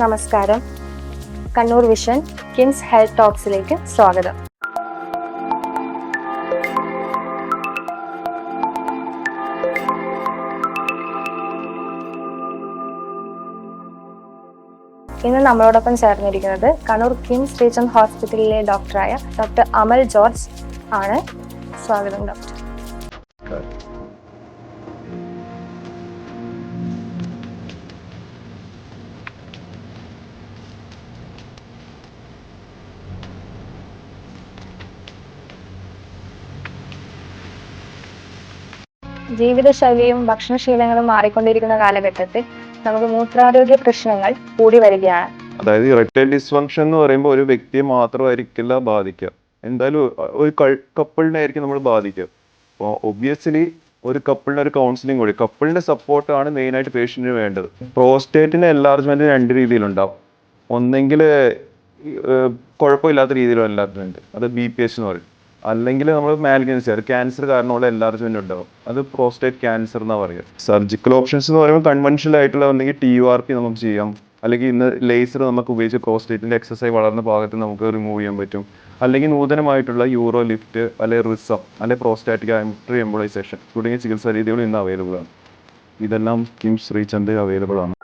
നമസ്കാരം. Kannur vision KIMS health ടോക്സിലേക്ക് സ്വാഗതം. ഇന്ന് നമ്മളോടൊപ്പം ചേർന്നിരിക്കുന്നത് കണ്ണൂർ കിംസ് റീജൻ ഹോസ്പിറ്റലിലെ ഡോക്ടറായ ഡോക്ടർ അമൽ ജോർജ് ആണ്. സ്വാഗതം ഡോക്ടർ. ജീവിതശൈലിയും ഭക്ഷണശീലങ്ങളും മാറിക്കൊണ്ടിരിക്കുന്ന കാലഘട്ടത്തിൽ നമുക്ക് മൂത്രാരോഗ്യ പ്രശ്നങ്ങൾ കൂടി വരികയാണ്. അതായത് ഇറക്ടൈൽ ഡിസ്ഫങ്ഷൻ എന്ന് പറയുമ്പോൾ ഒരു വ്യക്തിയെ മാത്രമായിരിക്കില്ല ബാധിക്കുക. എന്തായാലും ഒരു കപ്പിളിനെ ആയിരിക്കും നമ്മൾ ബാധിക്കുക. അപ്പോൾ ഒബ്വിയസ്ലി ഒരു കപ്പിളിന് ഒരു കൗൺസിലിംഗ് കൂടി. കപ്പിളിന്റെ സപ്പോർട്ടാണ് മെയിനായിട്ട് പേഷ്യന്റിന് വേണ്ടത്. പ്രോസ്റ്റേറ്റിന് എൻലാർജ്മെന്റ് രണ്ട് രീതിയിലുണ്ടാവും. ഒന്നെങ്കിൽ കുഴപ്പമില്ലാത്ത രീതിയിലും എൻലാർജ്മെന്റ് അത് ബി പി എച്ച് എന്ന് പറയും. അല്ലെങ്കിൽ നമ്മൾ മാലിഗ്നൻസി അത് ക്യാൻസർ കാരണമുള്ള എൻലാർജ്മെന്റ് ഉണ്ടാവും. അത് പ്രോസ്റ്റേറ്റ് ക്യാൻസർ എന്നാ പറയുക. സർജിക്കൽ ഓപ്ഷൻസ് എന്ന് പറയുമ്പോൾ കൺവെൻഷനൽ ആയിട്ടുള്ള ഒന്നെങ്കിൽ ടി യു ആർ പി നമുക്ക് ചെയ്യാം. അല്ലെങ്കിൽ ഇന്ന് ലേസർ നമുക്ക് ഉപയോഗിച്ച് പ്രോസ്റ്റേറ്റിന്റെ എക്സസൈസ് വളർന്ന ഭാഗത്ത് നമുക്ക് റിമൂവ് ചെയ്യാൻ പറ്റും. അല്ലെങ്കിൽ നൂതനമായിട്ടുള്ള യൂറോ ലിഫ്റ്റ് അല്ലെങ്കിൽ റിസം അല്ലെങ്കിൽ പ്രോസ്റ്റാറ്റിക് ആംട്രി എംബോളൈസേഷൻ തുടങ്ങിയ ചികിത്സാ രീതികൾ ഇന്ന് അവൈലബിൾ ആണ്. ഇതെല്ലാം കിംസ് ശ്രീചന്ദ് അവൈലബിൾ ആണ്.